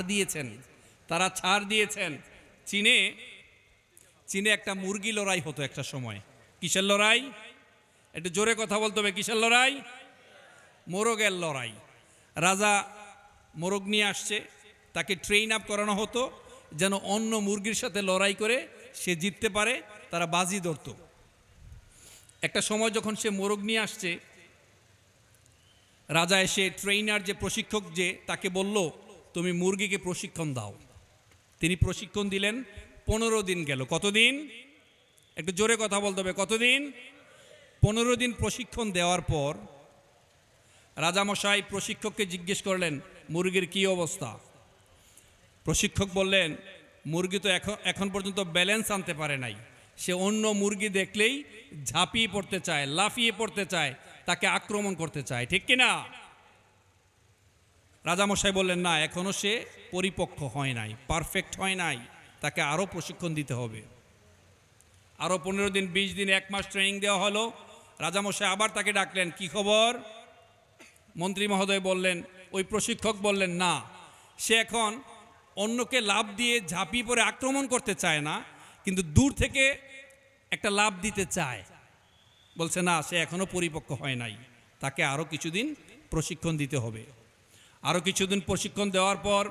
ছাড় দিয়েছেন, তারা ছাড় দিয়েছেন। চীনে চীনে একটা মুরগি লড়াই হতো একটা সময়। কিসের লড়াই? একটু জোরে কথা বলতে হবে, কিসের লড়াই? মোরগের লড়াই। রাজা মোরগ নিয়ে আসছে, তাকে ট্রেন আপ করানো হতো, যেন অন্য মুরগির সাথে লড়াই করে সে জিততে পারে, তারা বাজি ধরত। একটা সময় যখন সে মোরগ নিয়ে আসছে, রাজা এসে ট্রেনার যে প্রশিক্ষক যে, তাকে বলল তুমি মুরগিকে প্রশিক্ষণ দাও। তিনি প্রশিক্ষণ দিলেন, পনেরো দিন গেল। কতদিন? একটু জোরে কথা বলতে হবে, কতদিন? পনেরো দিন প্রশিক্ষণ দেওয়ার পর রাজামশাই প্রশিক্ষককে জিজ্ঞেস করলেন, মুরগির কি অবস্থা? প্রশিক্ষক বললেন, মুরগি তো এখন এখন পর্যন্ত ব্যালেন্স আনতে পারে নাই। সে অন্য মুরগি দেখলেই ঝাঁপিয়ে পড়তে চায়, লাফিয়ে পড়তে চায়, তাকে আক্রমণ করতে চায়। ঠিক কি না রাজামশাই বললেন, না এখনও সে পরিপক্ক হয় নাই পারফেক্ট হয় নাই, তাকে আরও প্রশিক্ষণ দিতে হবে। আরও পনেরো দিন, বিশ দিন, এক মাস ট্রেনিং দেওয়া হলো। রাজামশাই আবার তাকে ডাকলেন, কি খবর? মন্ত্রী মহোদয় বললেন, ওই প্রশিক্ষক বললেন, না, সে এখন অন্যকে লাভ দিয়ে ঝাঁপিয়ে পরে আক্রমণ করতে চায় না, কিন্তু দূর থেকে একটা লাভ দিতে চায়। বলছে, না, সে এখনও পরিপক্ক হয় নাই, তাকে আরও কিছুদিন প্রশিক্ষণ দিতে হবে। আরও কিছুদিন প্রশিক্ষণ দেওয়ার পর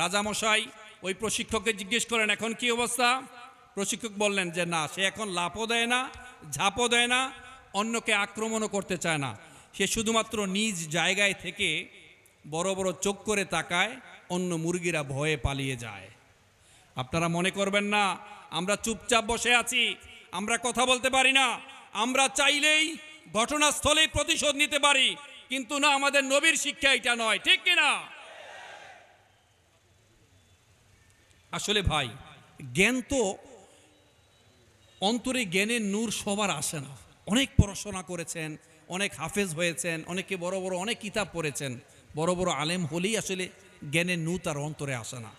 রাজামশাই ওই প্রশিক্ষককে জিজ্ঞেস করেন, এখন কি অবস্থা? প্রশিক্ষক বললেন যে, না, সে এখন লাভও দেয় না, ঝাঁপও দেয় না, অন্যকে আক্রমণও করতে চায় না। সে শুধুমাত্র নিজ জায়গায় থেকে বড় বড় চোখ করে তাকায়, অন্য মুরগিরা ভয়ে পালিয়ে যায়। আপনারা মনে করবেন না, আমরা চুপচাপ বসে আছি, আমরা কথা বলতে পারি না, আমরা চাইলেই ঘটনাস্থলেই প্রতিশোধ নিতে পারি কিন্তু না, আমাদের নবীর শিক্ষা এটা নয়, ঠিক কিনা? আসলে ভাই, জ্ঞান তো অন্তরে জ্ঞানের নূর সবার আসে না। অনেক পড়াশোনা করেছেন, অনেক হাফেজ হয়েছেন, অনেকে বড় বড় অনেক কিতাব পড়েছেন। বড় বড় আলেম হলেই আসলে জ্ঞানের নূর তার অন্তরে আসে না।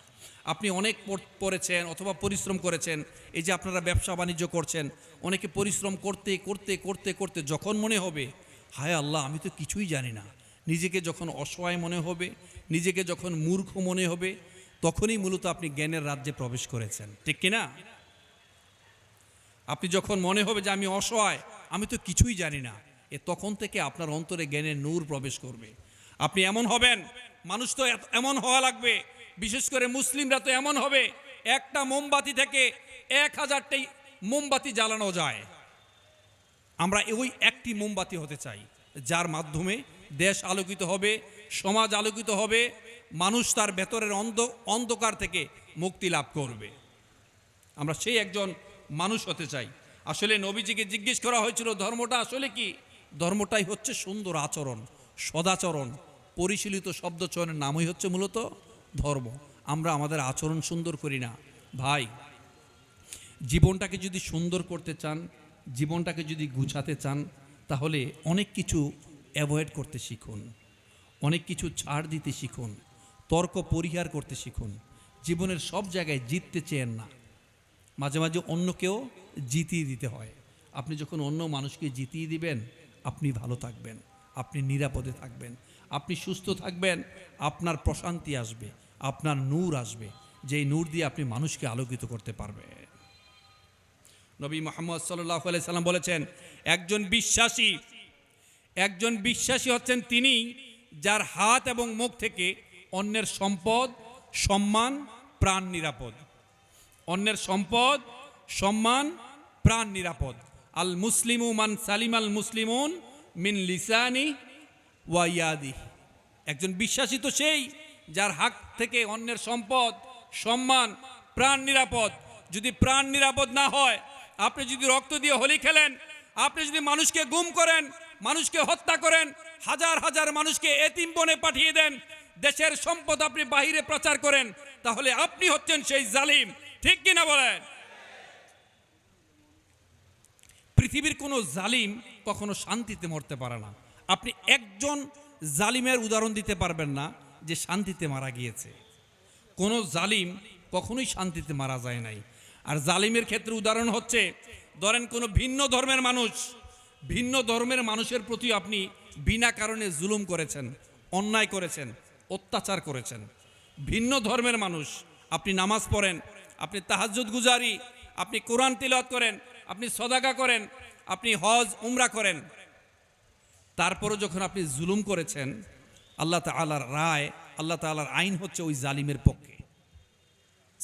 আপনি অনেক পড়েছেন অথবা পরিশ্রম করেছেন, এই যে আপনারা ব্যবসা বাণিজ্য করছেন, অনেকে পরিশ্রম করতে করতে করতে করতে যখন মনে হবে হায় আল্লাহ, আমি তো কিছুই জানি না। নিজেকে যখন অসহায় মনে হবে, নিজেকে যখন মূর্খ মনে হবে, তখনই মূলত আপনি জ্ঞানের রাজ্যে প্রবেশ করেছেন। ঠিক কিনা? আপনি যখন মনে হবে যে আমি অসহায়, আমি তো কিছুই জানি না, এ তখন থেকে আপনার অন্তরে জ্ঞানের নূর প্রবেশ করবে। আপনি এমন হবেন, মানুষ তো এমন হওয়া লাগবে, বিশেষ করে মুসলিমরা তো এমন হবে, একটা মোমবাতি থেকে এক হাজারটাই মোমবাতি জ্বালানো যায়। আমরা ওই একটি মোমবাতি হতে চাই, যার মাধ্যমে দেশ আলোকিত হবে, সমাজ আলোকিত হবে, মানুষ তার ভেতরের অন্ধ, অন্ধকার থেকে মুক্তি লাভ করবে। আমরা সেই একজন মানুষ হতে চাই। আসলে নবীজিকে জিজ্ঞেস করা হয়েছিল, ধর্মটা আসলে কি? ধর্মটাই হচ্ছে সুন্দর আচরণ, সদাচরণ, পরিশীলিত শব্দচয়নের নামই হচ্ছে মূলত ধর্ম। আমরা আমাদের আচরণ সুন্দর করি না। ভাই, জীবনটাকে যদি সুন্দর করতে চান জীবনটাকে যদি গুছাতে চান, তাহলে অনেক কিছু অ্যাভয়েড করতে শিখুন। অনেক কিছু ছাড় দিতে শিখুন। তর্ক পরিহার করতে শিখুন। জীবনের সব জায়গায় জিততে চেয়েন না। মাঝে মাঝে অন্যকেও জিতিয়ে দিতে হয়। আপনি যখন অন্য মানুষকে জিতিয়ে দিবেন, আপনি ভালো থাকবেন। আপনি নিরাপদে থাকবেন। আপনি সুস্থ থাকবেন, আপনার প্রশান্তি আসবে, আপনার নূর আসবে। যেই নূর দিয়ে আপনি মানুষকে আলোকিত করতে পারবেন। নবী মোহাম্মদ সাল্লাহ সাল্লাম বলেছেন, একজন বিশ্বাসী একজন বিশ্বাসী হচ্ছেন তিনি যার হাত এবং মুখ থেকে অন্যের সম্পদ, সম্মান, প্রাণ নিরাপদ। অন্যের সম্পদ, সম্মান, প্রাণ নিরাপদ। আল মুসলিমু মান সালিম আল মুসলিমুন মিন লিসানি ওয়াইয়াদি একজন বিশ্বাসী তো সেই যার হাত থেকে অন্যের সম্পদ, সম্মান, প্রাণ নিরাপদ। যদি প্রাণ নিরাপদ না হয় আপনি যদি রক্ত দিয়ে হোলি খেলেন, আপনি যদি মানুষকে গুম করেন, মানুষকে হত্যা করেন, হাজার হাজার মানুষকে এতিম বনে পাঠিয়ে দেন, দেশের সম্পদ আপনি বাহিরে প্রচার করেন, তাহলে আপনি হচ্ছেন সেই জালিম। ঠিক কিনা বলেন? পৃথিবীর কোনো জালিম কখনো শান্তিতে মরতে পারে না। আপনি একজন জালিমের উদাহরণ দিতে পারবেন না যে শান্তিতে মারা গিয়েছে। কোনো জালিম কখনোই শান্তিতে মারা যায় নাই। আর জালিমের ক্ষেত্রে উদাহরণ হচ্ছে, ধরেন কোনো ভিন্ন ধর্মের মানুষ, ভিন্ন ধর্মের মানুষের প্রতি আপনি বিনা কারণে জুলুম করেছেন, অন্যায় করেছেন, অত্যাচার করেছেন। ভিন্ন ধর্মের মানুষ, আপনি নামাজ পড়েন, আপনি তাহাজ্জুদ গুজারি, আপনি কোরআন তিলাওয়াত করেন, আপনি সদাকা করেন, আপনি হজ, উমরা করেন। তারপরও যখন আপনি জুলুম করেছেন, আল্লাহ তালার রায়, আল্লাহ তালার আইন হচ্ছে ওই জালিমের পক্ষে।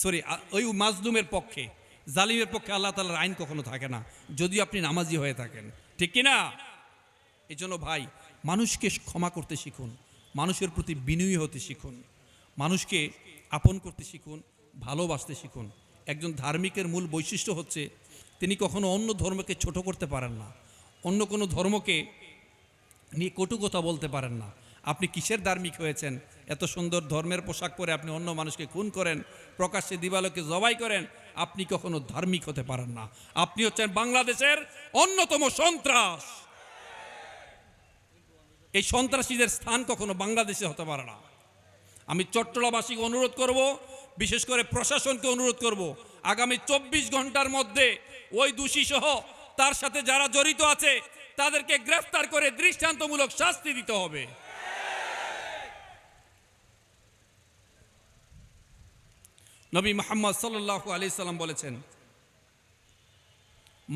সরি ওই মাজলুমের পক্ষে, জালিমের পক্ষে আল্লাহ তালার আইন কখনো থাকে না, যদি আপনি নামাজি হয়ে থাকেন। ঠিক কি না এই জন্য ভাই, মানুষকে ক্ষমা করতে শিখুন, মানুষের প্রতি বিনয়ী হতে শিখুন, মানুষকে আপন করতে শিখুন, ভালোবাসতে শিখুন। একজন ধার্মিকের মূল বৈশিষ্ট্য হচ্ছে, তিনি কখনো অন্য ধর্মকে ছোট করতে পারেন না, অন্য কোনো ধর্মকে নিয়ে কটু কথা বলতে পারেন না। আপনি কিসের ধার্মিক হয়েছেন? এত সুন্দর ধর্মের পোশাক পরে আপনি অন্য মানুষকে খুন করেন, প্রকাশ্যে দিবালোকে জবাই করেন, আপনি কখনো ধার্মিক হতে পারেন না। আপনি হচ্ছেন বাংলাদেশের অন্যতম সন্ত্রাস। এই সন্ত্রাসীদের স্থান কখনো বাংলাদেশে হতে পারে না। আমি চট্টলাবাসীকে অনুরোধ করব, বিশেষ করে প্রশাসনকে অনুরোধ করব, আগামী চব্বিশ ঘণ্টার মধ্যে ওই দোষী সহ তার সাথে যারা জড়িত আছে, তাদেরকে গ্রেফতার করে দৃষ্টান্তমূলক শাস্তি দিতে হবে। নবী মোহাম্মদ সাল্লাহ আলি সাল্লাম বলেছেন,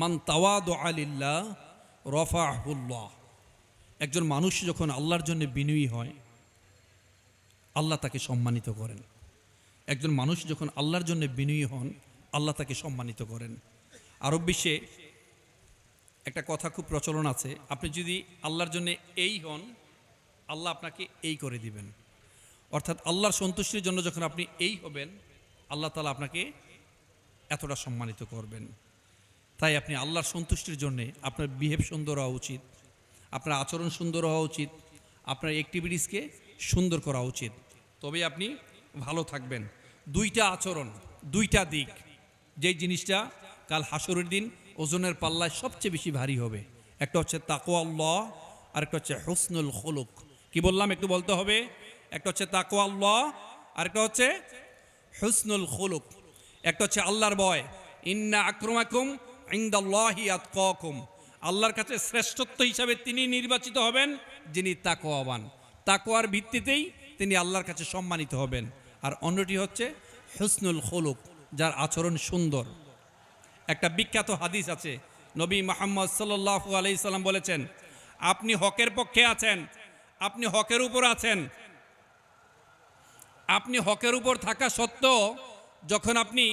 মান তাওয়াদ আলিল্লাহ রফাহুল্লাহ একজন মানুষ যখন আল্লাহর জন্য বিনয়ী হয়, আল্লাহ তাকে সম্মানিত করেন। একজন মানুষ যখন আল্লাহর জন্য বিনয়ী হন, আল্লাহ তাকে সম্মানিত করেন। আরব বিশ্বে একটা কথা খুব প্রচলন আছে, আপনি যদি আল্লাহর জন্য এই হন, আল্লাহ আপনাকে এই করে দিবেন। অর্থাৎ আল্লাহর সন্তুষ্টির জন্য যখন আপনি এই হবেন আল্লাহ তালা আপনাকে এতটা সম্মানিত করবেন। তাই আপনি আল্লাহর সন্তুষ্টির জন্যে আপনার বিহেভ সুন্দর হওয়া উচিত, আপনার আচরণ সুন্দর হওয়া উচিত, আপনার অ্যাক্টিভিটিসকে সুন্দর করা উচিত। তবে আপনি ভালো থাকবেন। দুইটা আচরণ, দুইটা দিক, যেই জিনিসটা কাল হাসরের দিন ওজনের পাল্লায় সবচেয়ে বেশি ভারী হবে। একটা হচ্ছে তাকো আল্লাহ আর একটা হচ্ছে হোসনুল হলুক কি বললাম একটু বলতে হবে? একটা হচ্ছে তাকো আল্লাহ আর একটা হচ্ছে হুসনুল খুলুক। একটা হচ্ছে আল্লাহর ভয়। ইন্না আক্রমাকুম ইন্দাল্লাহি আতকাকুম। আল্লাহর কাছে শ্রেষ্ঠত্ব হিসাবে তিনি নির্বাচিত হবেন, যিনি তাকোয়াবান তাকোয়ার ভিত্তিতেই তিনি আল্লাহর কাছে সম্মানিত হবেন। আর অন্যটি হচ্ছে হুসনুল খুলুক, যার আচরণ সুন্দর। একটা বিখ্যাত হাদিস আছে, নবী মোহাম্মদ সাল্লাল্লাহু আলাইহি সাল্লাম বলেছেন, আপনি হকের পক্ষে আছেন, আপনি হকের উপর আছেন আপনি হকের উপর থাকা সত্ত্বেও যখন আপনি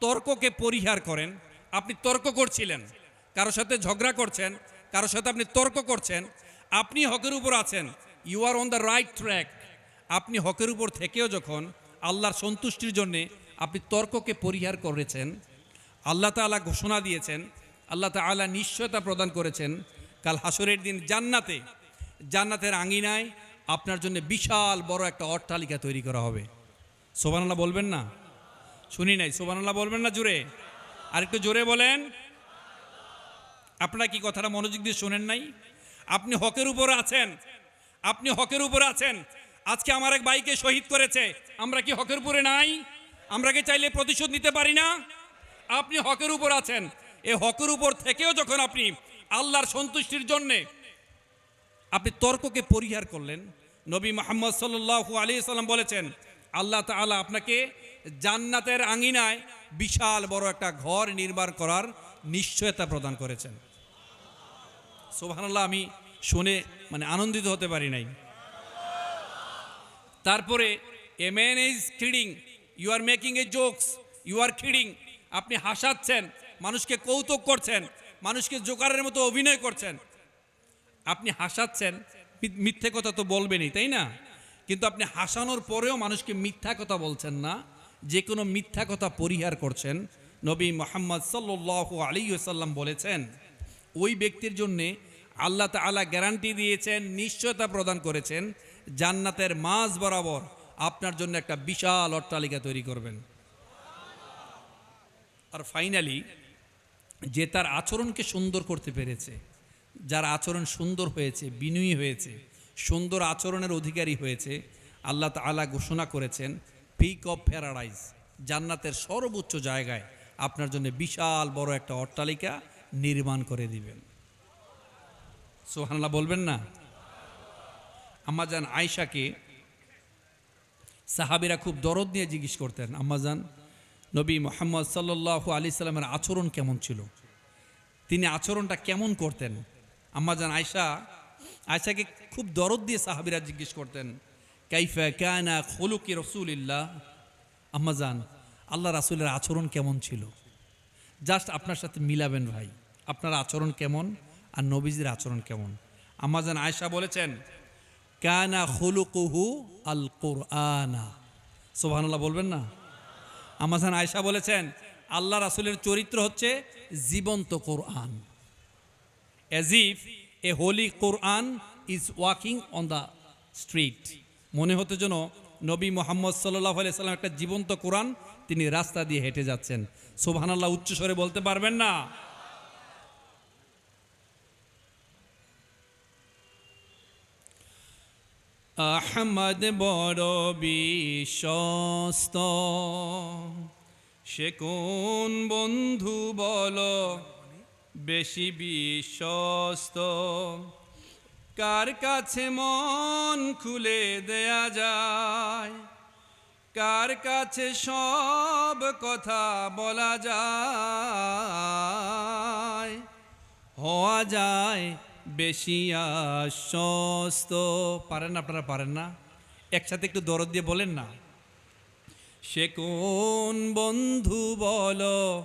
তর্ককে পরিহার করেন, আপনি তর্ক করছিলেন, কারও সাথে ঝগড়া করছেন কারোর সাথে আপনি তর্ক করছেন, আপনি হকের উপর আছেন you are on the right track আপনি হকের উপর থেকেও যখন আল্লাহর সন্তুষ্টির জন্যে আপনি তর্ককে পরিহার করেছেন, আল্লাহ তাআলা ঘোষণা দিয়েছেন, আল্লাহ তাআলা নিশ্চয়তা প্রদান করেছেন, কাল হাসরের দিন জান্নাতে, জান্নাতের আঙিনায় আপনার জন্য বিশাল বড় একটা অট্টালিকা তৈরি করা হবে। সোবানাল্লাহ বলবেন না? শুনি নাই। সোবানাল্লাহ বলবেন না জোরে? আরেকটু জোরে বলেন। আপনারা কি কথাটা মনোযোগ দিয়ে শোনেন নাই? আপনি হকের উপর আছেন। আপনি হকের উপর আছেন। আজকে আমার এক বাইকে শহীদ করেছে। আমরা কি হকের উপরে নাই? আমরা কি চাইলে প্রতিশোধ নিতে পারি না? আপনি হকের উপর আছেন। এ হকের উপর থেকেও যখন আপনি আল্লাহর সন্তুষ্টির জন্যে আপনি তর্ককে পরিহার করলেন। নবী মোহাম্মদ সাল্লু আলী সাল্লাম বলেছেন, আল্লাহ তাআলা আপনাকে জান্নাতের আঙিনায় বিশাল বড় একটা ঘর নির্মাণ করার নিশ্চয়তা প্রদান করেছেন। সোভানাল্লাহ আমি শুনে মানে আনন্দিত হতে পারি নাই। তারপরে a man is kidding you are making a jokes you are kidding আপনি হাসাচ্ছেন, মানুষকে কৌতুক করছেন, মানুষকে জোকারের মতো অভিনয় করছেন। আপনি হাসাচ্ছেন মিথ্যে কথা তো বলবেনই, তাই না? কিন্তু আপনি হাসানোর পরেও মানুষকে মিথ্যা কথা বলছেন না, যে কোনো মিথ্যা কথা পরিহার করছেন। নবী মোহাম্মদ সাল্লু আলী সাল্লাম বলেছেন, ওই ব্যক্তির জন্যে আল্লাহ তাআলা গ্যারান্টি দিয়েছেন, নিশ্চয়তা প্রদান করেছেন, জান্নাতের মাঝ বরাবর আপনার জন্য একটা বিশাল অট্টালিকা তৈরি করবেন। আর ফাইনালি, যে তার আচরণকে সুন্দর করতে পেরেছে যার আচরণ সুন্দর হয়েছে, বিনয়ী হয়েছে, সুন্দর আচরণের অধিকারী হয়েছে, আল্লাহ তাআলা ঘোষণা করেছেন পিক অফ প্যারাডাইজ জান্নাতের সর্বোচ্চ জায়গায় আপনার জন্য বিশাল বড় একটা অট্টালিকা নির্মাণ করে দিবেন। সোহানাল্লাহ বলবেন না? আমাজান আয়শাকে সাহাবিরা খুব দরদ নিয়ে জিজ্ঞেস করতেন, আম্মাজান, নবী মোহাম্মদ সাল্লাহ আলি সাল্লামের আচরণ কেমন ছিল? তিনি আচরণটা কেমন করতেন? আম্মাজান আয়সা আয়সাকে খুব দরদ দিয়ে সাহাবিরা জিজ্ঞেস করতেন, কাইফা কানা খলুকি রসুলিল্লাহ? আম্মাজান, আল্লাহ রাসুলের আচরণ কেমন ছিল? জাস্ট আপনার সাথে মিলাবেন ভাই, আপনার আচরণ কেমন আর নবীজির আচরণ কেমন? আম্মাজান আয়সা বলেছেন, কানা খুলুকুহু আল কোরআনা সোভানুল্লাহ বলবেন না? আমাজান আয়সা বলেছেন, আল্লাহ রাসুলের চরিত্র হচ্ছে জীবন্ত কোরআন। As if a holy Quran is walking on the street মনে হতো যেন নবী মোহাম্মদ সাল্লাহ সাল্লাম একটা জীবন্ত কোরআন তিনি রাস্তা দিয়ে হেঁটে যাচ্ছেন। সোভানাল্লাহ উচ্চস্বরে বলতে পারবেন না? আহমদ বড় বিশ্বস্ত, সে কোন বন্ধু বল? বেশি বিশ্বস্ত। কার কাছে মন খুলে দেয়া যায়? কার কাছে সব কথা বলা যায়? হওয়া যায় বেশি আশ্বস্ত। পারেন আপনারা পারেন না। একসাথে একটু দরদ দিয়ে বলেন না। সে কোন বন্ধু বলো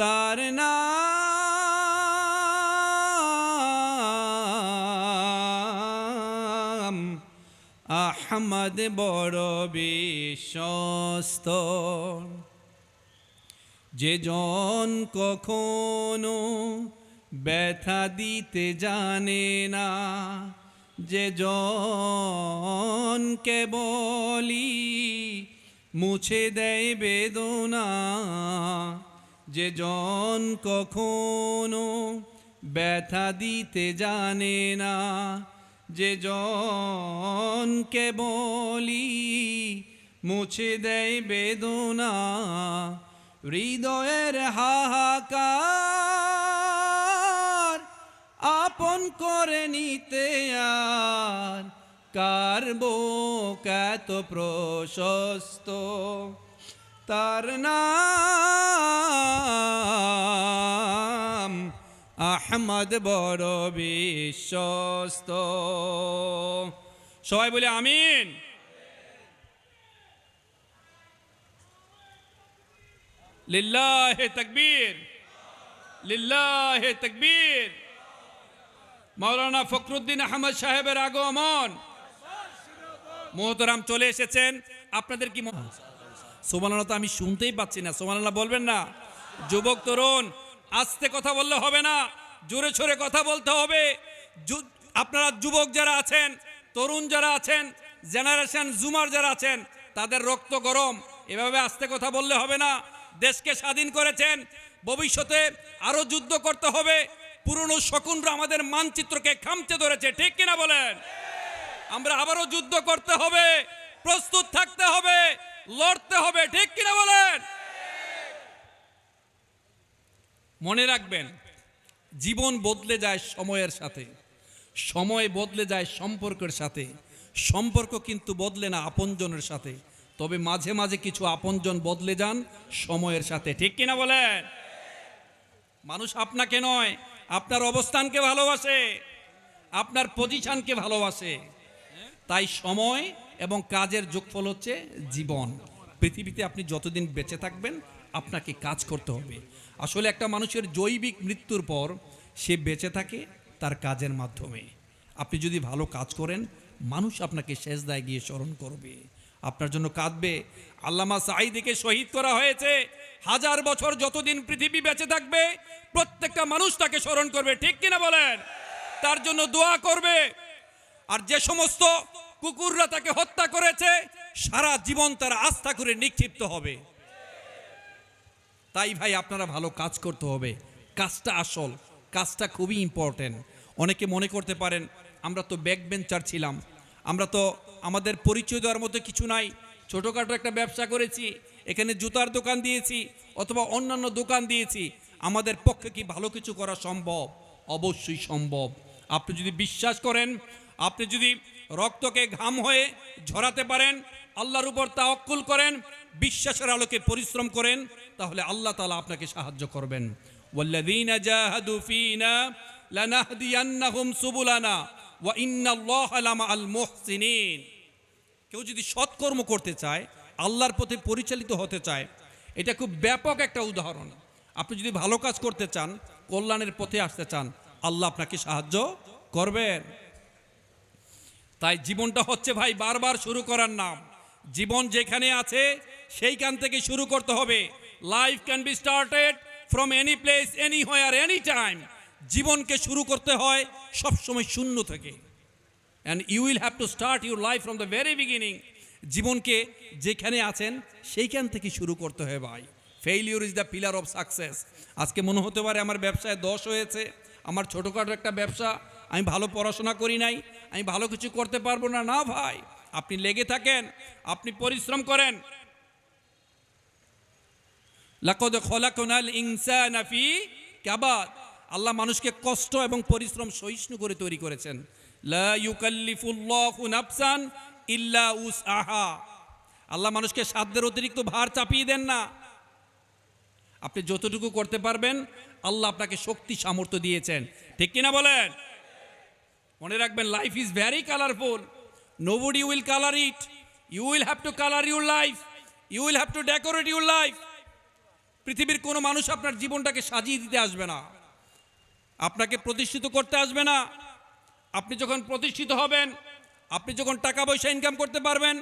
তার নাম আহমদ বড় বিশ্বস্ত। যে জন কখনো ব্যথা দিতে জানে না, যে জনকে বলি মুছে দেয় বেদনা যে জন কখনো ব্যথা দিতে জানে না, যে জনকে বলি মুছে দেয় বেদনা, হৃদয়ের হাহাকার আপন করে নিতে আর কার বুক এত প্রশস্ত? তার নাম আহমদ বড় বিশ্বস্ত। সবাই বলে আমিন। লিল্লাহে তকবীর। লিল্লাহে তকবীর। মৌলানা ফখরুদ্দিন আহমদ সাহেবের আগমন। মোহতরাম চলে এসেছেন। আপনাদের কি সোমানাল্লাহ তো আমি শুনতেই পাচ্ছি না। সোমানাল্লাহ বলবেন না? যুবক তরুণ, আস্তে কথা বললে হবে না। জোরে ছোরে কথা বলতে হবে। আপনারা যুবক যারা আছেন, তরুণ যারা আছেন জেনারেশন জুমার যারা আছেন, তাদের রক্ত গরম। এভাবে আস্তে কথা বললে হবে না। দেশকে স্বাধীন করেছেন। ভবিষ্যতে আরও যুদ্ধ করতে হবে। পুরনো শকুনরা আমাদের মানচিত্রকে খামচে ধরেছে। ঠিক কিনা বলেন? আমরা আবারও যুদ্ধ করতে হবে। প্রস্তুত থাকতে হবে। লড়তে হবে, ঠিক কিনা বলেন? মনে রাখবেন, জীবন বদলে যায় সময়ের সাথে, সময় বদলে যায় সম্পর্কের সাথে, সম্পর্ক কিন্তু বদলে না আপনজনের সাথে, তবে মাঝে মাঝে কিছু আপনজন বদলে যান সময়ের সাথে, ঠিক কিনা বলেন? মানুষ আপনাকে নয়, আপনার অবস্থানকে ভালোবাসে, আপনার পজিশনকে ভালোবাসে, তাই সময় এবং কাজের যোগফল হচ্ছে জীবন। পৃথিবীতে আপনি যতদিন বেঁচে থাকবেন, আপনাকে কাজ করতে হবে। আসলে একটা মানুষের জৈবিক মৃত্যুর পর সে বেঁচে থাকে তার কাজের মাধ্যমে। আপনি যদি ভালো কাজ করেন, মানুষ আপনাকে শেষ দায় গিয়ে স্মরণ করবে। আপনার জন্য কাঁদবে। আল্লামা সাঈদিকে শহীদ করা হয়েছে। হাজার বছর যতদিন পৃথিবী বেঁচে থাকবে, প্রত্যেকটা মানুষ তাকে স্মরণ করবে। ঠিক কিনা বলেন? তার জন্য দোয়া করবে। আর যে সমস্ত কুকুররা তাকে হত্যা করেছে, সারা জীবন তারা আস্থা করে নিক্ষিপ্ত হবে। তাই ভাই, আপনারা ভালো কাজ করতে হবে। কাজটা আসল, কাজটা খুবই ইম্পর্টেন্ট অনেকে মনে করতে পারেন, আমরা তো ব্যাক বেঞ্চার ছিলাম। আমরা তো আমাদের পরিচয় দেওয়ার মতো কিছু নাই। ছোটোখাটো একটা ব্যবসা করেছি, এখানে জুতার দোকান দিয়েছি, অথবা অন্যান্য দোকান দিয়েছি। আমাদের পক্ষে কি ভালো কিছু করা সম্ভব? অবশ্যই সম্ভব। আপনি যদি বিশ্বাস করেন, আপনি যদি রক্তকে ঘাম হয়ে ঝরাতে পারেন, আল্লাহর উপর তাওয়াক্কুল করেন, বিশ্বাসের আলোকে পরিশ্রম করেন, তাহলে আল্লাহ তাআলা আপনাকে সাহায্য করবেন। ওয়াল্লাযীনা জাহাদু ফীনা লানাহদিয়ান্নাহুম সুবুলানা ওয়া ইন্নাল্লাহা লামাআল মুহসিনিন। কেউ যদি সৎকর্ম করতে চায়, আল্লাহর পথে পরিচালিত হতে চায়, এটা খুব ব্যাপক একটা উদাহরণ। আপনি যদি ভালো কাজ করতে চান, কল্যাণের পথে আসতে চান, আল্লাহ আপনাকে সাহায্য করবেন। তাই জীবনটা হচ্ছে ভাই বারবার শুরু করার নাম। জীবন যেখানে আছে, সেইখান থেকে শুরু করতে হবে। Life can be started from any place anywhere any time জীবনকে শুরু করতে হয় সবসময় শূন্য থেকে। And you will have to start your life from the very beginning জীবনকে যেখানে আছেন, সেইখান থেকে শুরু করতে হয় ভাই। Failure is the pillar of success আজকে মনে হতে পারে আমার ব্যবসায় দশ হয়েছে। আমার ছোটোখাটো একটা ব্যবসা, আমি ভালো পড়াশোনা করি নাই। আমি ভালো কিছু করতে পারব না। না ভাই, আপনি লেগে থাকেন, আপনি পরিশ্রম করেন। আল্লাহ মানুষকে কষ্ট এবং পরিশ্রম সহিষ্ণু করে তৈরি করেছেন। লা ইল্লা উসআহা। আল্লাহ মানুষকে সাধ্যের অতিরিক্ত ভার চাপিয়ে দেন না। আপনি যতটুকু করতে পারবেন, আল্লাহ আপনাকে শক্তি সামর্থ্য দিয়েছেন। ঠিক কিনা বলেন? মনে রাখবেন life is very colourful no nobody will colour it you will have to colour your life you will have to decorate your life পৃথিবীর কোনো মানুষ আপনার জীবনটাকে সাজিয়ে দিতে আসবে না। আপনাকে প্রতিষ্ঠিত করতে আসবে না। আপনি যখন প্রতিষ্ঠিত হবেন, আপনি যখন টাকা পয়সা ইনকাম করতে পারবেন,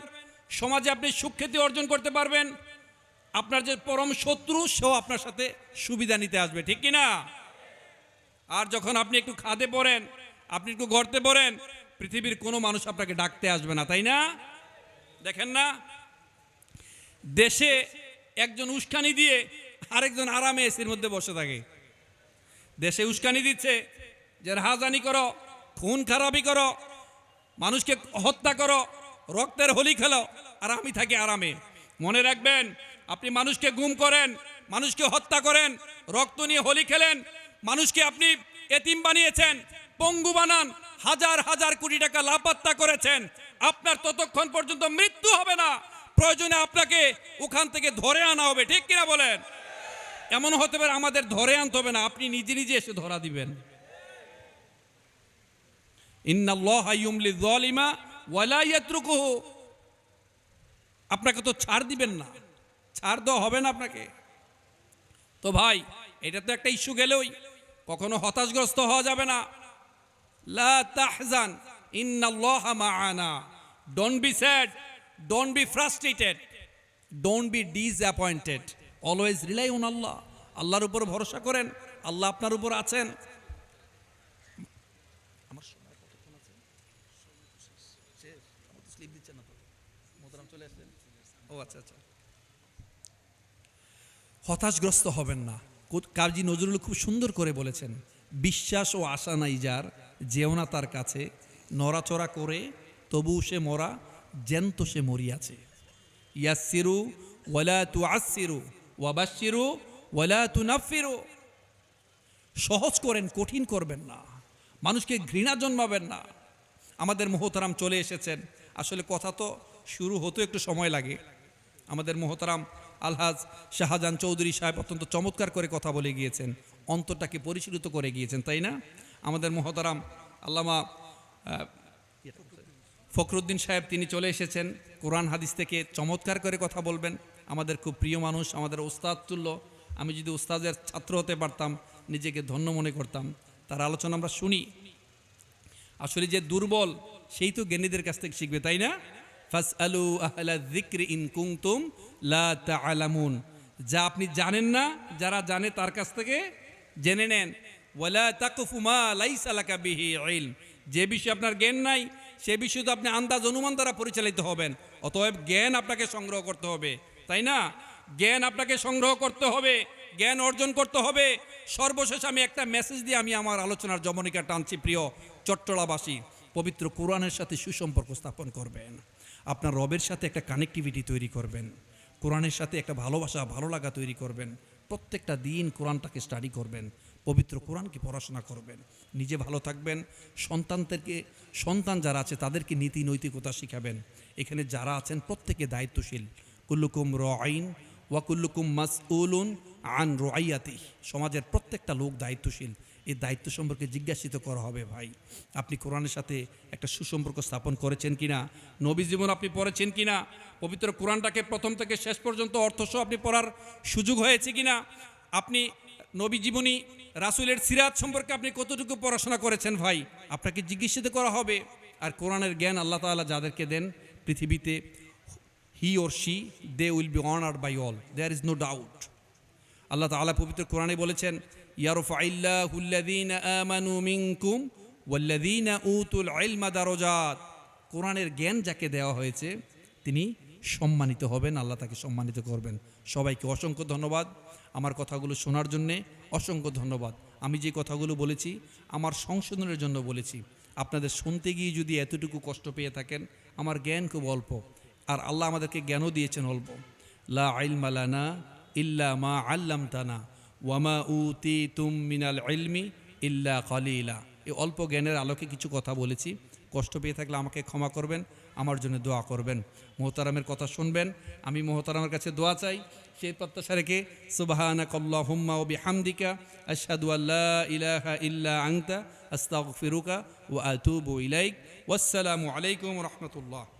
সমাজে আপনি সুখ্যাতি অর্জন করতে পারবেন, আপনার যে পরম শত্রু, সেও আপনার সাথে সুবিধা নিতে আসবে, ঠিক কি না আর যখন আপনি একটু খাদে পড়েন আপনি একটু গর্তে পড়েন পৃথিবীর কোনো মানুষ আপনাকে ডাকতে আসবে না, তাই না? দেখেন না? দেশে একজন উস্কানি দিয়ে আরেকজন আরামে এসির মধ্যে বসে থাকে। দেশে উস্কানি দিচ্ছে, যে রাহাজানি করো, খুন খারাপি করো, মানুষকে হত্যা করো, রক্তের হোলি খেলো, আর আমি থাকি আরামে। মনে রাখবেন, আপনি মানুষকে গুম করেন, মানুষকে হত্যা করেন, রক্ত নিয়ে হোলি খেলেন, মানুষকে আপনি এতিম বানিয়েছেন পঙ্গু বানান। হাজার হাজার কোটি টাকা লাপাত্তা করেছেন। আপনার ততক্ষণ পর্যন্ত মৃত্যু হবে না। প্রয়োজনে আপনাকে ওখান থেকে ধরে আনা হবে। ঠিক কিনা বলেন? এমন হতে পারে আমাদের ধরে আনতে হবে না। আপনি নিজে নিজে এসে ধরা দিবেন। আপনাকে তো ছাড় দিবেন না। ছাড় দেওয়া হবে না আপনাকে। তো ভাই, এটা তো একটা ইস্যু গেলেই কখনো হতাশগ্রস্ত হওয়া যাবে না। Be be be always rely আল্লাহর উপর ভরসা করেন, আল্লাহ আপনার উপর আছেন। ও আচ্ছা আচ্ছা। হতাশগ্রস্ত হবেন না। কাজী নজরুল খুব সুন্দর করে বলেছেন, বিশ্বাস ও আশা নাই যার। যেও না তার কাছে, নড়াচড়া করে তবু সে মরা, জ্যান্ত সে মরিয়াছে। ইয়াসিরু ওয়ালা তু আসিরু ওয়াবাসিরু ওয়ালা তু নাফিরু সহজ করেন, কঠিন করবেন না। মানুষকে ঘৃণা জন্মাবেন না। আমাদের মোহতারাম চলে এসেছেন। আসলে কথা তো শুরু হতে একটু সময় লাগে। আমাদের মোহতারাম আলহাজ শাহজাহান চৌধুরী সাহেব অত্যন্ত চমৎকার করে কথা বলে গিয়েছেন। অন্তরটাকে পরিশীলিত করে গিয়েছেন, তাই না? আমাদের মোহতারাম আল্লামা ফখরুদ্দিন সাহেব তিনি চলে এসেছেন। কোরআন হাদিস থেকে চমৎকার করে কথা বলবেন। আমাদের খুব প্রিয় মানুষ, আমাদের ওস্তাদ তুল্য। আমি যদি ওস্তাদের ছাত্র হতে পারতাম, নিজেকে ধন্য মনে করতাম। তার আলোচনা আমরা শুনি। আসলে যে দুর্বল, সেই তো জ্ঞানীদের কাছ থেকে শিখবে, তাই না? ফাস আলু আহলা যিকরি ইন কুনতুম লা তাআলামুন। যা আপনি জানেন না, যারা জানে তার কাছ থেকে জেনে নেন। ওয়ালা তাকফু মা লাইসা লাকা বিহি ইলম। যে বিষয়ে আপনার জ্ঞান নাই, সে বিষয়ে তো আপনি আন্দাজ অনুমান দ্বারা পরিচালিত হবেন। অতএব জ্ঞান আপনাকে সংগ্রহ করতে হবে, তাই না? জ্ঞান আপনাকে সংগ্রহ করতে হবে, জ্ঞান অর্জন করতে হবে। সর্বশেষ আমি একটা মেসেজ দিয়ে আমি আমার আলোচনার জমনিকা টানছি, প্রিয় চট্টলাবাসী। পবিত্র কোরআনের সাথে সুসম্পর্ক স্থাপন করবেন। আপনার রবের সাথে একটা কানেক্টিভিটি তৈরি করবেন। কোরআনের সাথে একটা ভালোবাসা, ভালো লাগা তৈরি করবেন। প্রত্যেকটা দিন কোরআনটাকে স্টাডি করবেন। পবিত্র কোরআনকে পড়াশোনা করবেন। নিজে ভালো থাকবেন। সন্তানদেরকে, সন্তান যারা আছে, তাদেরকে নীতি নৈতিকতা শিখাবেন। এখানে যারা আছেন, প্রত্যেকে দায়িত্বশীল। কুল্লুকুম র আইন ওয়াকুল্লুকুম মাসউলুন আন রয়াতি সমাজের প্রত্যেকটা লোক দায়িত্বশীল। এই দায়িত্ব সম্পর্কে জিজ্ঞাসিত করা হবে, ভাই। আপনি কোরআনের সাথে একটা সুসম্পর্ক স্থাপন করেছেন কিনা? নবী জীবন আপনি পড়েছেন কিনা? পবিত্র কোরআনটাকে প্রথম থেকে শেষ পর্যন্ত অর্থসহ আপনি পড়ার সুযোগ হয়েছে কিনা? আপনি নবী জীবনী রাসুলের সিরাত সম্পর্কে আপনি কতটুকু পড়াশোনা করেছেন ভাই? আপনাকে জিজ্ঞাসিত করা হবে। আর কোরআনের জ্ঞান আল্লাহ তাআলা যাদেরকে দেন, পৃথিবীতে he or she they will be honoured by all there is no doubt আল্লাহ তাআলা পবিত্র কোরআনে বলেছেন ওয়াল্লাযীনা উতুল কোরআনের জ্ঞান যাকে দেওয়া হয়েছে, তিনি সম্মানিত হবেন, আল্লাহ তাকে সম্মানিত করবেন। সবাইকে অসংখ্য ধন্যবাদ আমার কথাগুলো শোনার জন্যে। অসংখ্য ধন্যবাদ। আমি যে কথাগুলো বলেছি, আমার সংশোধনের জন্য বলেছি। আপনাদের শুনতে গিয়ে যদি এতটুকু কষ্ট পেয়ে থাকেন, আমার জ্ঞান খুব অল্প। আর আল্লাহ আমাদেরকে জ্ঞানও দিয়েছেন অল্প। লা ইলমা লানা ইল্লা মা আল্লাম তানা ওয়ামা উতি তুম মিনাল ইলমি ইল্লা কলিলা। এই অল্প জ্ঞানের আলোকে কিছু কথা বলেছি। কষ্ট পেয়ে থাকলে আমাকে ক্ষমা করবেন। আমার জন্য দোয়া করবেন। মোহতারামের কথা শুনবেন। আমি মোহতারামের কাছে দোয়া চাই। সেই প্রত্যাশা রেখে সুবাহানাক আল্লাহুম্মা ওবি হামদিকা আশাদু আল্লাহ ইলাহা ইল্লা আংতা আনতা আস্তাগফিরুকা ও আতুবু ইলাইক। ওয়াসসালামু আলাইকুম রাহমাতুল্লাহ।